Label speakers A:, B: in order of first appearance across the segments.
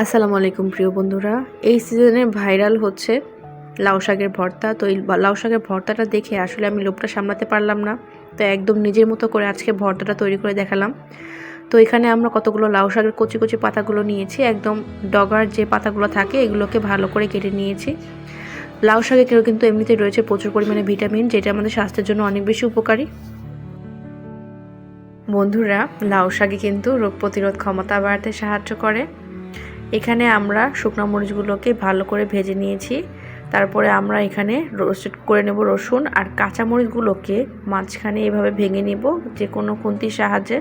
A: আসসালামু আলাইকুম, প্রিয় বন্ধুরা। এই সিজনে ভাইরাল হচ্ছে লাউ শাকের ভর্তা। তো এই লাউ শাকের ভর্তাটা দেখে আসলে আমি লোভটা সামলাতে পারলাম না। তো একদম নিজের মতো করে আজকে ভর্তাটা তৈরি করে দেখালাম। তো এখানে আমরা কতগুলো লাউ শাকের কচি কচি পাতাগুলো নিয়েছি। একদম ডগার যে পাতাগুলো থাকে, এগুলোকে ভালো করে কেটে নিয়েছি। লাউ শাকে কেউ কিন্তু এমনিতেই রয়েছে প্রচুর পরিমাণে ভিটামিন, যেটা আমাদের স্বাস্থ্যের জন্য অনেক বেশি উপকারী। বন্ধুরা, লাউ শাকে কিন্তু রোগ প্রতিরোধ ক্ষমতা বাড়াতে সাহায্য করে। এখানে আমরা শুকনো মরিচগুলোকে ভালো করে ভেজে নিয়েছি। তারপরে আমরা এখানে রোস্টেড করে নেব রসুন আর কাঁচা মরিচগুলোকে মাঝখানে এভাবে ভেঙে নিব যে কোনো খুন্তির সাহায্যে।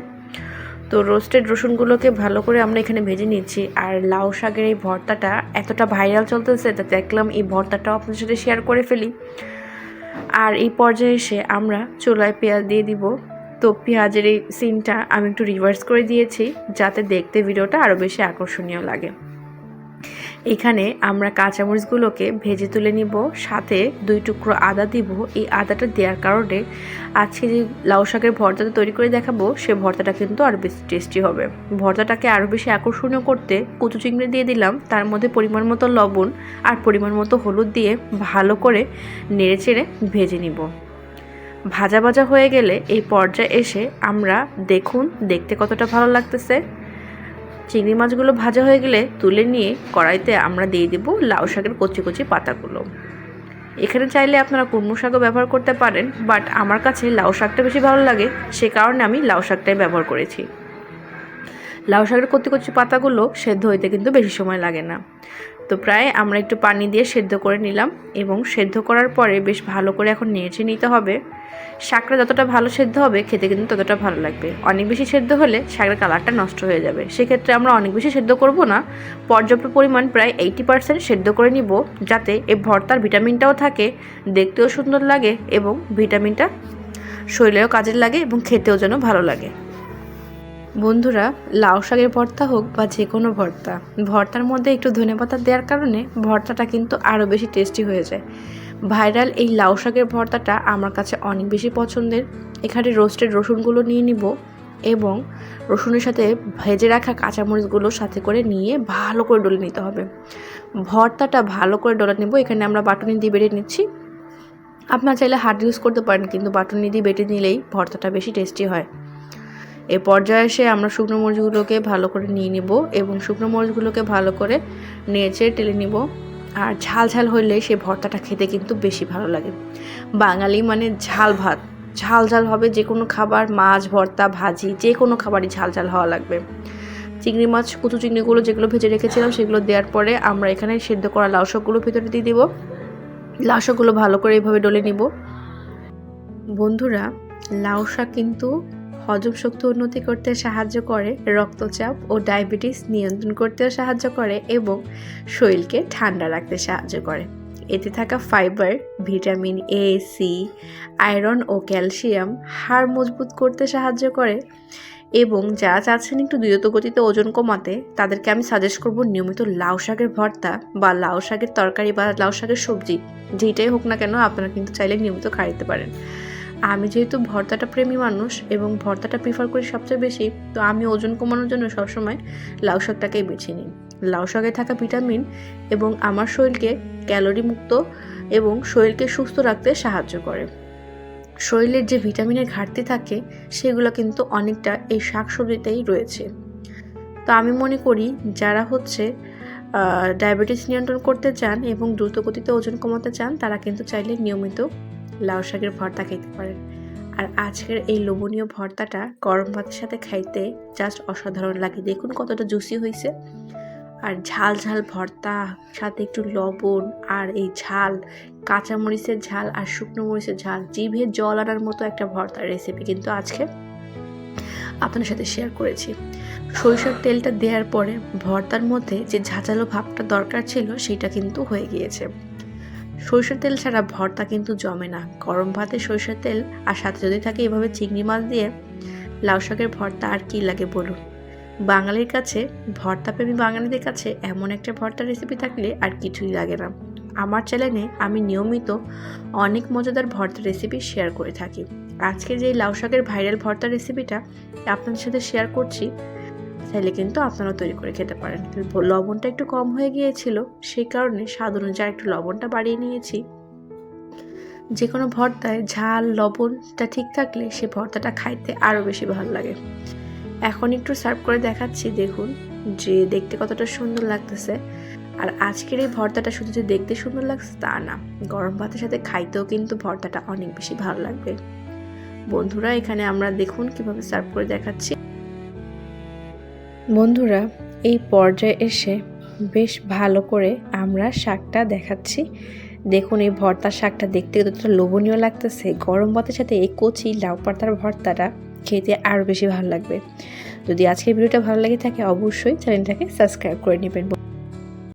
A: তো রোস্টেড রসুনগুলোকে ভালো করে আমরা এখানে ভেজে নিচ্ছি। আর লাউ শাকের এই ভর্তাটা এতটা ভাইরাল চলতেছে তা দেখলাম এই ভর্তাটাও আপনাদের সাথে শেয়ার করে ফেলি। আর এই পর্যায়ে এসে আমরা চুলায় পেঁয়াজ দিয়ে দিব। তো পেঁয়াজের এই সিনটা আমি একটু রিভার্স করে দিয়েছি, যাতে দেখতে ভিডিওটা আরও বেশি আকর্ষণীয় লাগে। এখানে আমরা কাঁচামরিচগুলোকে ভেজে তুলে নিব, সাথে দুই টুকরো আদা দিব। এই আদাটা দেওয়ার কারণে আজকে যে লাউ শাকের ভর্তাটা তৈরি করে দেখাবো, সে ভর্তাটা কিন্তু আরও বেশি টেস্টি হবে। ভর্তাটাকে আরও বেশি আকর্ষণীয় করতে কুচু চিংড়ি দিয়ে দিলাম, তার মধ্যে পরিমাণ মতো লবণ আর পরিমাণ মতো হলুদ দিয়ে ভালো করে নেড়ে চেড়ে ভেজে নিব। ভাজা ভাজা হয়ে গেলে এই পর্যায়ে এসে আমরা দেখুন দেখতে কতটা ভালো লাগতেছে। চিংড়ি মাছগুলো ভাজা হয়ে গেলে তুলে নিয়ে কড়াইতে আমরা দিয়ে দেব লাউ শাকের কচি কচি পাতাগুলো। এখানে চাইলে আপনারা কুমড়ো শাকও ব্যবহার করতে পারেন, বাট আমার কাছে লাউ শাকটা বেশি ভালো লাগে, সে কারণে আমি লাউ শাকটাই ব্যবহার করেছি। লাউ শাকের কচি কচি পাতাগুলো সেদ্ধ হইতে কিন্তু বেশি সময় লাগে না। তো প্রায় আমরা একটু পানি দিয়ে সেদ্ধ করে নিলাম এবং সেদ্ধ করার পরে বেশ ভালো করে এখন নেড়ে নিতে হবে। শাকটা যতটা ভালো সেদ্ধ হবে, খেতে কিন্তু ততটা ভালো লাগবে। অনেক বেশি সেদ্ধ হলে শাকের কালারটা নষ্ট হয়ে যাবে। সেক্ষেত্রে আমরা অনেক বেশি সেদ্ধ করব না। পর্যাপ্ত পরিমাণ প্রায় এইটি পার্সেন্ট সেদ্ধ করে নিব, যাতে এই ভর্তার ভিটামিনটাও থাকে, দেখতেও সুন্দর লাগে এবং ভিটামিনটা শরীরেও কাজের লাগে এবং খেতেও যেন ভালো লাগে। বন্ধুরা, লাউ শাকের ভর্তা হোক বা যে কোনো ভর্তা, ভর্তার মধ্যে একটু ধনেপাতা দেওয়ার কারণে ভর্তাটা কিন্তু আরও বেশি টেস্টি হয়ে যায়। ভাইরাল এই লাউ শাকের ভর্তাটা আমার কাছে অনেক বেশি পছন্দের। এখানে রোস্টেড রসুনগুলো নিয়ে নিব এবং রসুনের সাথে ভেজে রাখা কাঁচামরিচগুলো সাথে করে নিয়ে ভালো করে ডলে নিতে হবে। ভর্তাটা ভালো করে ডলে নেব, এখানে আমরা বাটুনি দিয়ে বেড়ে নিচ্ছি। আপনার চাইলে হাত ইউজ করতে পারেন, কিন্তু বাটুনি দিয়ে বেটে নিলেই ভর্তাটা বেশি টেস্টি হয়। এ পর্যায়ে এসে আমরা শুকনো মরিচগুলোকে ভালো করে নিয়ে নিব এবং শুকনো মরিচগুলোকে ভালো করে নেচে টেলে নিব। আর ঝাল ঝাল হলে সেই ভর্তাটা খেতে কিন্তু বেশি ভালো লাগে। বাঙালি মানে ঝাল ভাত। ঝাল ঝাল হবে যে কোনো খাবার, মাছ, ভর্তা, ভাজি যে কোনো খাবারই ঝাল ঝাল হওয়া লাগবে। চিংড়ি মাছ, কুচু চিংড়িগুলো যেগুলো ভেজে রেখেছিলাম সেগুলো দেওয়ার পরে আমরা এখানে সেদ্ধ করা লাউ শাকগুলো ভিতরে দিয়ে দিব। লাউ শাকগুলো ভালো করে এইভাবে ডলে নিব। বন্ধুরা, লাউ শাক কিন্তু হজম শক্তি উন্নতি করতে সাহায্য করে, রক্তচাপ ও ডায়াবেটিস নিয়ন্ত্রণ করতেও সাহায্য করে এবং শরীরকে ঠান্ডা রাখতে সাহায্য করে। এতে থাকা fibre, vitamin A C iron O calcium হাড় মজবুত করতে সাহায্য করে এবং যারা চাচ্ছেন একটু দ্রুত গতিতে ওজন কমাতে, তাদেরকে আমি সাজেস্ট করব নিয়মিত লাউ শাকের ভর্তা বা লাউ শাকের তরকারি বা লাউ শাকের সবজি যেটাই হোক না কেন আপনারা কিন্তু চাইলে নিয়মিত খাইতে পারেন। আমি যেহেতু ভর্তাটা প্রেমী মানুষ এবং ভর্তাটা প্রিফার করি সবচেয়ে বেশি, তো আমি ওজন কমানোর জন্য সবসময় লাউ শাকটাকেই বেছে নিই। লাউ শাকে থাকা ভিটামিন এবং আমার শরীরকে ক্যালোরি মুক্ত এবং শরীরকে সুস্থ রাখতে সাহায্য করে। শরীরের যে ভিটামিনের ঘাটতি থাকে, সেগুলো কিন্তু অনেকটা এই শাকসবজিতেই রয়েছে। তো আমি মনে করি যারা হচ্ছে ডায়াবেটিস নিয়ন্ত্রণ করতে চান এবং দ্রুতগতিতে ওজন কমাতে চান, তারা কিন্তু চাইলে নিয়মিত লাউ শাকের ভর্তা খেতে পারেন। আর আজকের এই লোভনীয় ভর্তাটা গরম ভাতের সাথে খাইতে জাস্ট অসাধারণ লাগে। দেখুন কতটা জুসি হয়েছে আর ঝাল ঝাল ভর্তা, সাথে একটু লবণ আর এই ঝাল, কাঁচা মরিচের ঝাল আর শুকনো মরিচের ঝাল, জিভে জল আনার মতো একটা ভর্তার রেসিপি কিন্তু আজকে আপনার সাথে শেয়ার করেছি। সরিষার তেলটা দেওয়ার পরে ভর্তার মধ্যে যে ঝাঁঝালো ভাবটা দরকার ছিল, সেটা কিন্তু হয়ে গিয়েছে। সরিষার তেল ছাড়া ভর্তা কিন্তু জমে না। গরম ভাতে সরিষার তেল আর সাথে যদি থাকে এভাবে চিংড়ি মাছ দিয়ে লাউ শাকের ভর্তা আর কি লাগে বলুন? বাঙালির কাছে ভর্তা প্রেমী বাঙালিদের কাছে এমন একটা ভর্তা রেসিপি থাকলে আর কিছুই লাগে না। আমার চ্যানেলে আমি নিয়মিত অনেক মজাদার ভর্তা রেসিপি শেয়ার করে থাকি। আজকে যে লাউ শাকের ভাইরাল ভর্তা রেসিপিটা আপনাদের সাথে শেয়ার করছি চাইলে কিন্তু আপনারা তৈরি করে খেতে পারেন। লবণটা একটু কম হয়ে গিয়েছিল, সেই কারণে স্বাদ অনুযায়ী একটু লবণটা বাড়িয়ে নিয়েছি। যে কোনো ভর্তায় ঝাল, লবণটা ঠিক থাকলে সে ভর্তাটা খাইতে আরও বেশি ভালো লাগে। এখন একটু সার্ভ করে দেখাচ্ছি, দেখুন যে দেখতে কতটা সুন্দর লাগতেছে। আর আজকের এই ভর্তাটা শুধু যে দেখতে সুন্দর লাগছে তা না, গরম ভাতের সাথে খাইতেও কিন্তু ভর্তাটা অনেক বেশি ভালো লাগবে। বন্ধুরা, এখানে আমরা দেখুন কীভাবে সার্ভ করে দেখাচ্ছি। বন্ধুরা, এই পর্যায়ে এসে বেশ ভালো করে আমরা শাকটা দেখাচ্ছি। দেখুন, এই ভর্তার শাকটা দেখতে কতটা লোভনীয় লাগতেছে। গরম ভাতের সাথে এই কচি লাউ পাতার ভর্তাটা খেতে আরও বেশি ভালো লাগবে। যদি আজকের ভিডিওটা ভালো লাগে থাকে, অবশ্যই চ্যানেলটাকে সাবস্ক্রাইব করে নেবেন।